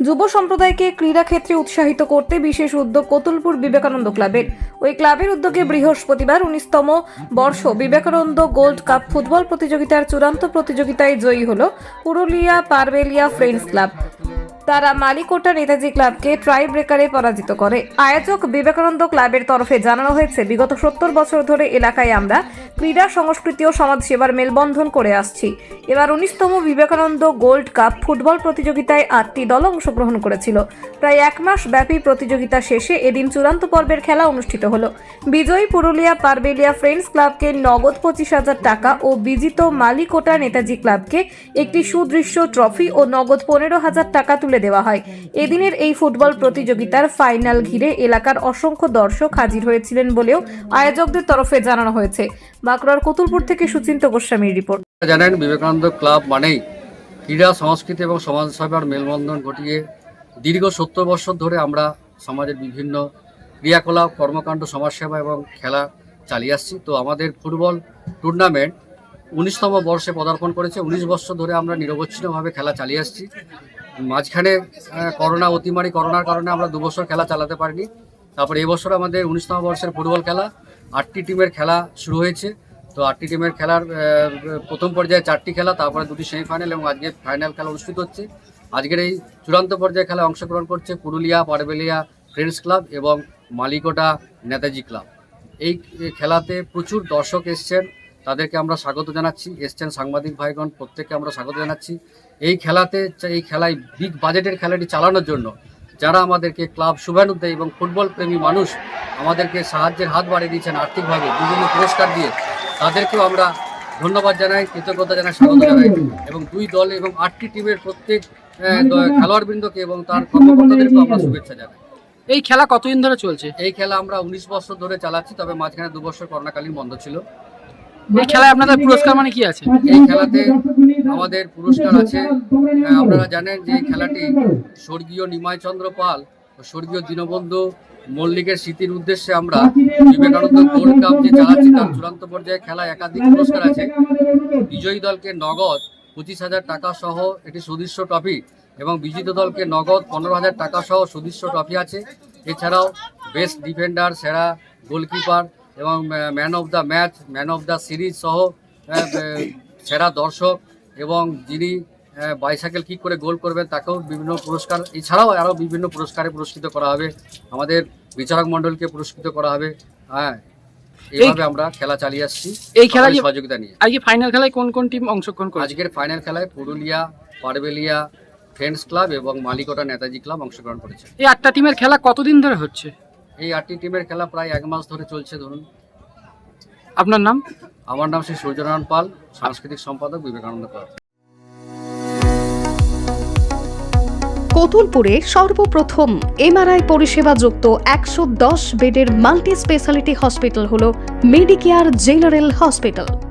যুব সম্প্রদায়কে ক্রীড়া ক্ষেত্রে উৎসাহিত করতে বিশেষ উদ্যোগ কতুলপুর বিবেকানন্দ ক্লাবের। ওই ক্লাবের উদ্যোগে বৃহস্পতিবার উনিশতম বর্ষ বিবেকানন্দ গোল্ড কাপ ফুটবল প্রতিযোগিতার চূড়ান্ত প্রতিযোগিতায় জয়ী হল পুরুলিয়া পারবেলিয়া ফ্রেন্ডস ক্লাব। তারা মালিকোটা নেতাজি ক্লাবকে ট্রাই ব্রেকারে পরাজিত করে। আয়োজক বিবেকানন্দ ক্লাবের তরফে জানানো হয়েছে, বিগত সত্তর বছর ধরে এলাকায় আমরা ক্রীড়া, সংস্কৃতি ও সমাজসেবার মেলবন্ধন করে আসছি। এবার উনিশতম বিবেকানন্দ গোল্ড কাপ ফুটবল প্রতিযোগিতায় আটটি দল অংশগ্রহণ করেছিল। প্রায় এক মাস ব্যাপী প্রতিযোগিতা শেষে এদিন চূড়ান্ত পর্বের খেলা অনুষ্ঠিত হলো। বিজয়ী পুরুলিয়া পারবেলিয়া ফ্রেন্ডস ক্লাবকে নগদ পঁচিশ হাজার টাকা ও বিজিত মালিকোটা নেতাজি ক্লাবকে একটি সুদৃশ্য ট্রফি ও নগদ পনেরো হাজার টাকা তুলে দেওয়া হয়। এদিনের এই ফুটবল প্রতিযোগিতার ফাইনাল ঘিরে এলাকার অসংখ্য দর্শক হাজির হয়েছিলেন বলেও আয়োজকদের তরফে জানানো হয়েছে। বাঁকুড়ার কতুলপুর থেকে সুচিন্ত গোস্বামীর রিপোর্ট। জানেন, বিবেকানন্দ ক্লাব মানেই ক্রীড়া, সংস্কৃতি এবং সমাজসেবার মেলবন্ধন ঘটিয়ে দীর্ঘ সত্তর বছর ধরে আমরা সমাজের বিভিন্ন ক্রিয়াকলাপ, কর্মকাণ্ড, সমাজসেবা এবং খেলা চালিয়ে আসছি। তো আমাদের ফুটবল টুর্নামেন্ট উনিশতম বর্ষে পদার্পণ করেছে। উনিশ বছর ধরে আমরা নিরবচ্ছিন্নভাবে খেলা চালিয়ে আসছি। মাঝখানে করোনা, অতিমারি করোনার কারণে আমরা দু বছর খেলা চালাতে পারিনি। তারপরে এবছর আমাদের উনিশতম বর্ষের ফুটবল খেলা, আটটি টিমের খেলা শুরু হয়েছে। তো আটটি টিমের খেলার প্রথম পর্যায়ে চারটি খেলা, তারপরে দুটি সেমিফাইনাল এবং আজকে ফাইনাল খেলা অনুষ্ঠিত হচ্ছে। আজকের এই চূড়ান্ত পর্যায়ে খেলায় অংশগ্রহণ করছে পুরুলিয়া, পারবেলিয়া ফ্রেন্ডস ক্লাব এবং মালিকোটা নেতাজি ক্লাব এই খেলাতে প্রচুর দর্শক এসছেন। তাদেরকে আমরা স্বাগত জানাচ্ছি। এসছেন সাংবাদিক ভাইগণ প্রত্যেককে আমরা স্বাগত জানাচ্ছি। এই খেলাতে এই খেলায় বিগ বাজেটের খেলাটি চালানোর জন্য যারা আমাদেরকে ক্লাব শুভানু দেয় এবং ফুটবল প্রেমী মানুষ আমাদেরকে সাহায্যের হাত বাড়িয়ে দিয়েছেন আর্থিকভাবে বিভিন্ন পুরস্কার দিয়ে তাদেরকেও আমরা ধন্যবাদ জানাই কৃতজ্ঞতা জানাই স্বাগত জানাই এবং দুই দল এবং আটটি টিমের প্রত্যেক খেলোয়াড়বৃন্দকে এবং তার কর্মকর্তাদেরকেও আমরা শুভেচ্ছা জানাই। এই খেলা কতদিন ধরে চলছে? এই খেলা আমরা উনিশ বছর ধরে চালাচ্ছি তবে মাঝখানে দু বছর করোনাকালীন বন্ধ ছিল। এই খেলায় আপনাদের পুরস্কার মানে কি আছে? এই খেলাতে আমাদের পুরস্কার আছে। আপনারা জানেন যে খেলাটি স্বর্গীয় নিমাই চন্দ্র পাল ও স্বর্গীয় দীনবন্ধু মল্লিকের স্মৃতির উদ্দেশ্যে আমরা বিবেকানন্দ গোল্ড কাপ যে চালাচ্ছি তার চূড়ান্ত পর্যায়ে খেলায় একাধিক পুরস্কার আছে। বিজয়ী দলকে নগদ পঁচিশ হাজার টাকা সহ একটি সুদৃশ্য ট্রফি এবং বিজিত দলকে নগদ পনেরো হাজার টাকা সহ সুদৃশ্য ট্রফি আছে। এছাড়াও বেস্ট ডিফেন্ডার, সেরা গোলকিপার এবং man of the match man of the series সহ সেরা দর্শক এবং যিনি বাইসাইকেল কিক করে গোল করবেন তাকেও বিভিন্ন পুরস্কার এছাড়াও আরও বিভিন্ন পুরস্কারে পুরস্কৃত করা হবে। আমাদের বিচারক মণ্ডলকে পুরস্কৃত করা হবে। হ্যাঁ এইভাবে আমরা খেলা চালিয়ে আসছি। এই খেলা সহযোগিতা নিয়ে। আজকে ফাইনাল খেলায় কোন কোন টিম অংশগ্রহণ করেছে? আজকের ফাইনাল খেলায় পুরুলিয়া পারবেলিয়া ফ্রেন্ডস ক্লাব এবং মালিকোটা নেতাজি ক্লাব অংশগ্রহণ করেছে। এই আটটা টিমের খেলা কতদিন ধরে হচ্ছে? এই আটটি টিমের খেলা প্রায় এক মাস ধরে চলছে ধরুন। আপনার নাম? আমার নাম শ্রী সূর্যনারায়ণ পাল সাংস্কৃতিক সম্পাদক বিবেকানন্দ পাল। কতুলপুরে সর্বপ্রথম এমআরআই পরিষেবা যুক্ত একশো দশ বেডের মাল্টি স্পেশালিটি হসপিটাল হল মেডিকেয়ার জেনারেল হসপিটাল।